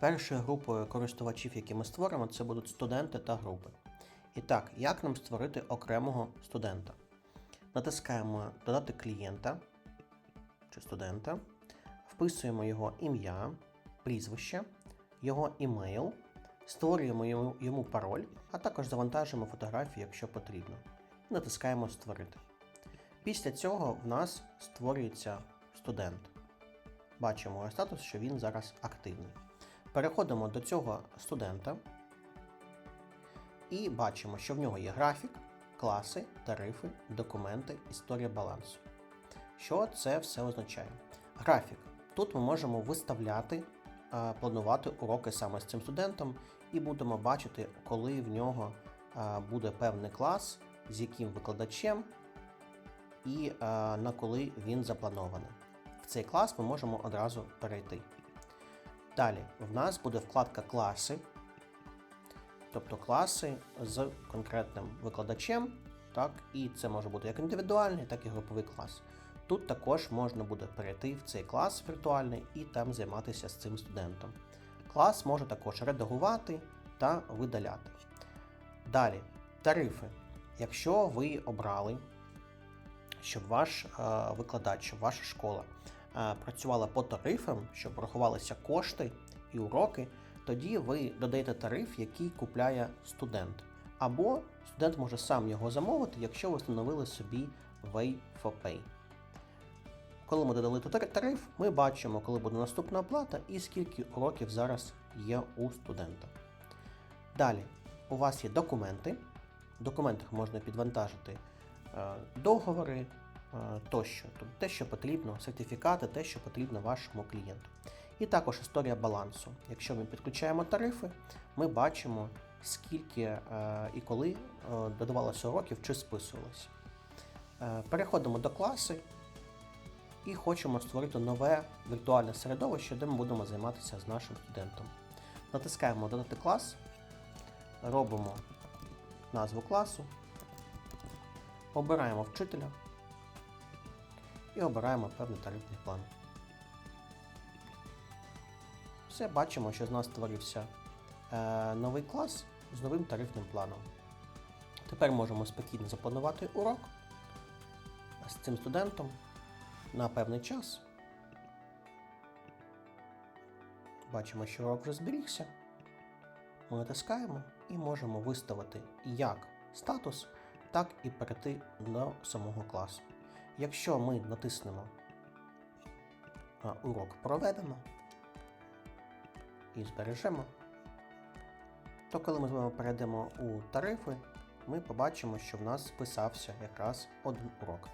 Першою групою користувачів, які ми створимо, це будуть студенти та групи. І так, як нам створити окремого студента? Натискаємо Додати клієнта чи студента, вписуємо його ім'я, прізвище, його імейл, створюємо йому, пароль, а також завантажуємо фотографії, якщо потрібно. Натискаємо Створити. Після цього в нас створюється студент. Бачимо його статус, що він зараз активний. Переходимо до цього студента і бачимо, що в нього є графік, класи, тарифи, документи, історія балансу. Що це все означає? Графік. Тут ми можемо виставляти, е, планувати уроки саме з цим студентом, і будемо бачити, коли в нього е, буде певний клас, з яким викладачем, і е, на коли він запланований. В цей клас ми можемо одразу перейти. Далі в нас буде вкладка класи, тобто класи з конкретним викладачем, так, і це може бути як індивідуальний, так і груповий клас. Тут також можна буде перейти в цей клас віртуальний і там займатися з цим студентом. Клас може також редагувати та видаляти. Далі, тарифи. Якщо ви обрали, щоб ваш е, викладач, щоб ваша школа працювала по тарифам, щоб рахувалися кошти і уроки, тоді ви додаєте тариф, який купляє студент. Або студент може сам його замовити, якщо ви встановили собі Way for Pay. Коли ми додали тариф, ми бачимо, коли буде наступна оплата і скільки уроків зараз є у студента. Далі, у вас є документи. В документах можна підвантажити е, договори е, тощо, тобто те, що потрібно, сертифікати, те, що потрібно вашому клієнту. І також історія балансу. Якщо ми підключаємо тарифи, ми бачимо, скільки е, і коли е, додавалося уроків чи списувалося. Е, переходимо до класи і хочемо створити нове віртуальне середовище, де ми будемо займатися з нашим студентом. Натискаємо Додати клас, робимо назву класу, обираємо вчителя і обираємо певний тарифний план. Все, бачимо, що з нас створився е, новий клас з новим тарифним планом. Тепер можемо спокійно запланувати урок з цим студентом на певний час. Бачимо, що урок вже зберігся. Ми натискаємо і можемо виставити як статус, так і перейти до самого класу. Якщо ми натиснемо урок проведено і збережемо, то коли ми з вами перейдемо у тарифи, ми побачимо, що в нас списався якраз один урок.